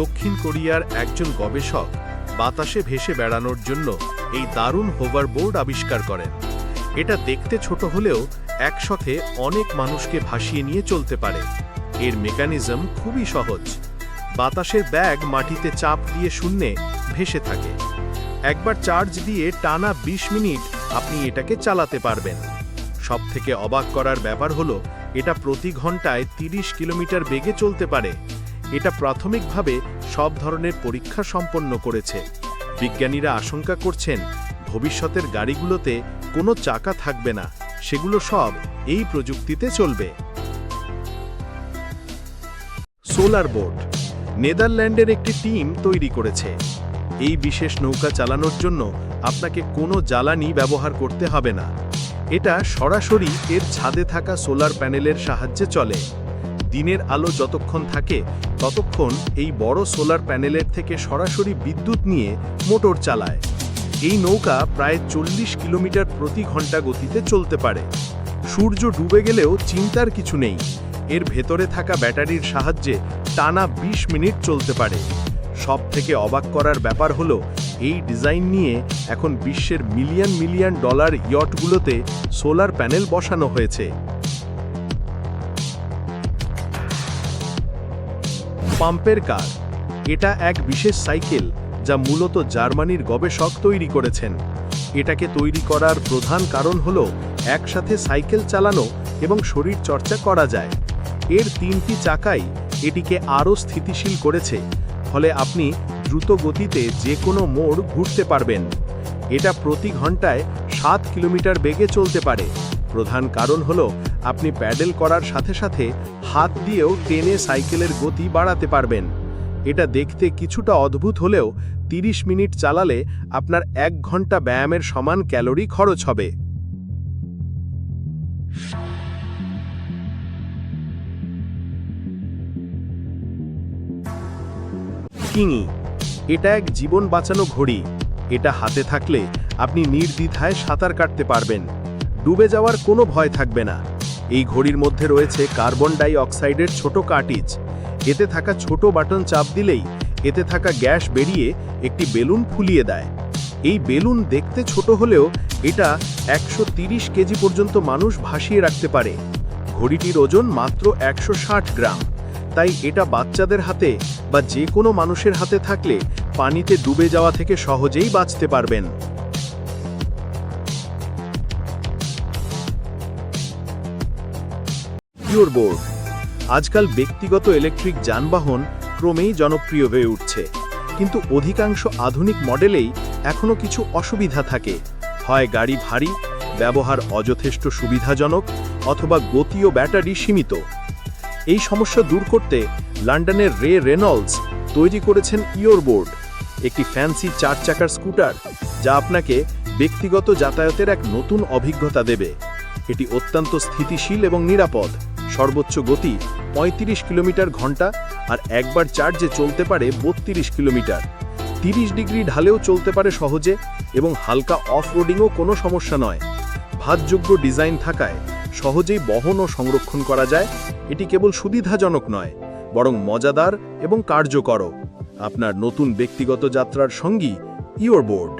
দক্ষিণ কোরিয়ার একজন গবেষক বাতাসে ভেসে বেড়ানোর জন্য এই দারুণ হোভার বোর্ড আবিষ্কার করেন। এটা দেখতে ছোট হলেও একসাথে অনেক মানুষকে ভাসিয়ে নিয়ে চলতে পারে। এর মেকানিজম খুবই সহজ। বাতাসের ব্যাগ মাটিতে চাপ দিয়ে শূন্যে ভেসে থাকে। একবার চার্জ দিয়ে টানা ২০ মিনিট আপনি এটাকে চালাতে পারবেন। সবথেকে অবাক করার ব্যাপার হলো, এটা প্রতি ঘন্টায় ৩০ কিলোমিটার বেগে চলতে পারে। এটা প্রাথমিকভাবে সব ধরনের পরীক্ষা সম্পন্ন করেছে। বিজ্ঞানীরা আশঙ্কা করছেন, ভবিষ্যতের গাড়িগুলোতে কোনো চাকা থাকবে না, সেগুলো সব এই প্রযুক্তিতে চলবে। সোলার বোট, নেদারল্যান্ডের একটি টিম তৈরি করেছে। এই বিশেষ নৌকা চালানোর জন্য আপনাকে কোনো জ্বালানি ব্যবহার করতে হবে না। এটা সরাসরি এর ছাদে থাকা সোলার প্যানেলের সাহায্যে চলে। দিনের আলো যতক্ষণ থাকে, ততক্ষণ এই বড় সোলার প্যানেলের থেকে সরাসরি বিদ্যুৎ নিয়ে মোটর চালায়। এই নৌকা প্রায় চল্লিশ কিলোমিটার প্রতি ঘণ্টা গতিতে চলতে পারে। সূর্য ডুবে গেলেও চিন্তার কিছু নেই। এর ভেতরে থাকা ব্যাটারির সাহায্যে টানা ২০ মিনিট চলতে পারে। সব থেকে অবাক করার ব্যাপার হলো, এই ডিজাইন নিয়ে এখন বিশ্বের মিলিয়ন মিলিয়ন ডলার ইয়টগুলোতে সোলার প্যানেল বসানো হয়েছে। পাম্পের কার এটা এক বিশেষ সাইকেল যা মূলত জার্মানির গবেষক তৈরি করেছেন। এটাকে তৈরি করার প্রধান কারণ হল একসাথে সাইকেল চালানো এবং শরীর চর্চা করা যায়। এর তিনটি চাকাই এটিকে আরও স্থিতিশীল করেছে, ফলে আপনি দ্রুত গতিতে যে কোনো মোড় ঘুরতে পারবেন। এটা প্রতি ঘন্টায় সাত কিলোমিটার বেগে চলতে পারে। প্রধান কারণ হলো আপনি প্যাডেল করার সাথে সাথে হাত দিয়েও টেনে সাইকেলের গতি বাড়াতে পারবেন। এটা দেখতে কিছুটা অদ্ভুত হলেও 30 মিনিট চালালে আপনার এক ঘণ্টা ব্যায়ামের সমান ক্যালোরি খরচ হবে। কিঙি, এটা এক জীবন বাঁচানো ঘড়ি। এটা হাতে থাকলে আপনি নির্দ্বিধায় সাঁতার কাটতে পারবেন। ডুবে যাওয়ার কোনো ভয় থাকবে না। এই ঘড়ির মধ্যে রয়েছে কার্বন ডাই অক্সাইডের ছোট কাটিজ এতে থাকা ছোট বাটন চাপ দিলেই এতে থাকা গ্যাস বেরিয়ে একটি বেলুন ফুলিয়ে দেয়। এই বেলুন দেখতে ছোট হলেও এটা একশো কেজি পর্যন্ত মানুষ ভাসিয়ে রাখতে পারে। ঘড়িটির ওজন মাত্র একশো ষাট গ্রাম। তাই এটা বাচ্চাদের হাতে বা যে কোনো মানুষের হাতে থাকলে পানিতে ডুবে যাওয়া থেকে সহজেই বাঁচতে পারবেন। পিওর বোর্ড আজকাল ব্যক্তিগত ইলেকট্রিক যানবাহন ক্রমেই জনপ্রিয় হয়ে উঠছে। কিন্তু অধিকাংশ আধুনিক মডেলেই এখনও কিছু অসুবিধা থাকে। হয় গাড়ি ভারী, ব্যবহার অযথেষ্ট সুবিধাজনক, অথবা গতি ও ব্যাটারি সীমিত। এই সমস্যা দূর করতে লন্ডনের রে রেনল্ডস তৈরি করেছেন ইয়োর বোর্ড একটি ফ্যান্সি চার চাকার স্কুটার, যা আপনাকে ব্যক্তিগত যাতায়াতের এক নতুন অভিজ্ঞতা দেবে। এটি অত্যন্ত স্থিতিশীল এবং নিরাপদ। সর্বোচ্চ গতি ৩৫ কিলোমিটার ঘণ্টা আর একবার চার্জে চলতে পারে বত্রিশ কিলোমিটার। ৩০ ডিগ্রি ঢালেও চলতে পারে সহজে এবং হালকা অফ রোডিংও কোনো সমস্যা নয়। ভাতযোগ্য ডিজাইন থাকায় সহজেই বহন ও সংরক্ষণ করা যায়। এটি কেবল সুবিধাজনক নয়, বরং মজাদার এবং কার্যকর আপনার নতুন ব্যক্তিগত যাত্রার সঙ্গী ইয়োর বোর্ড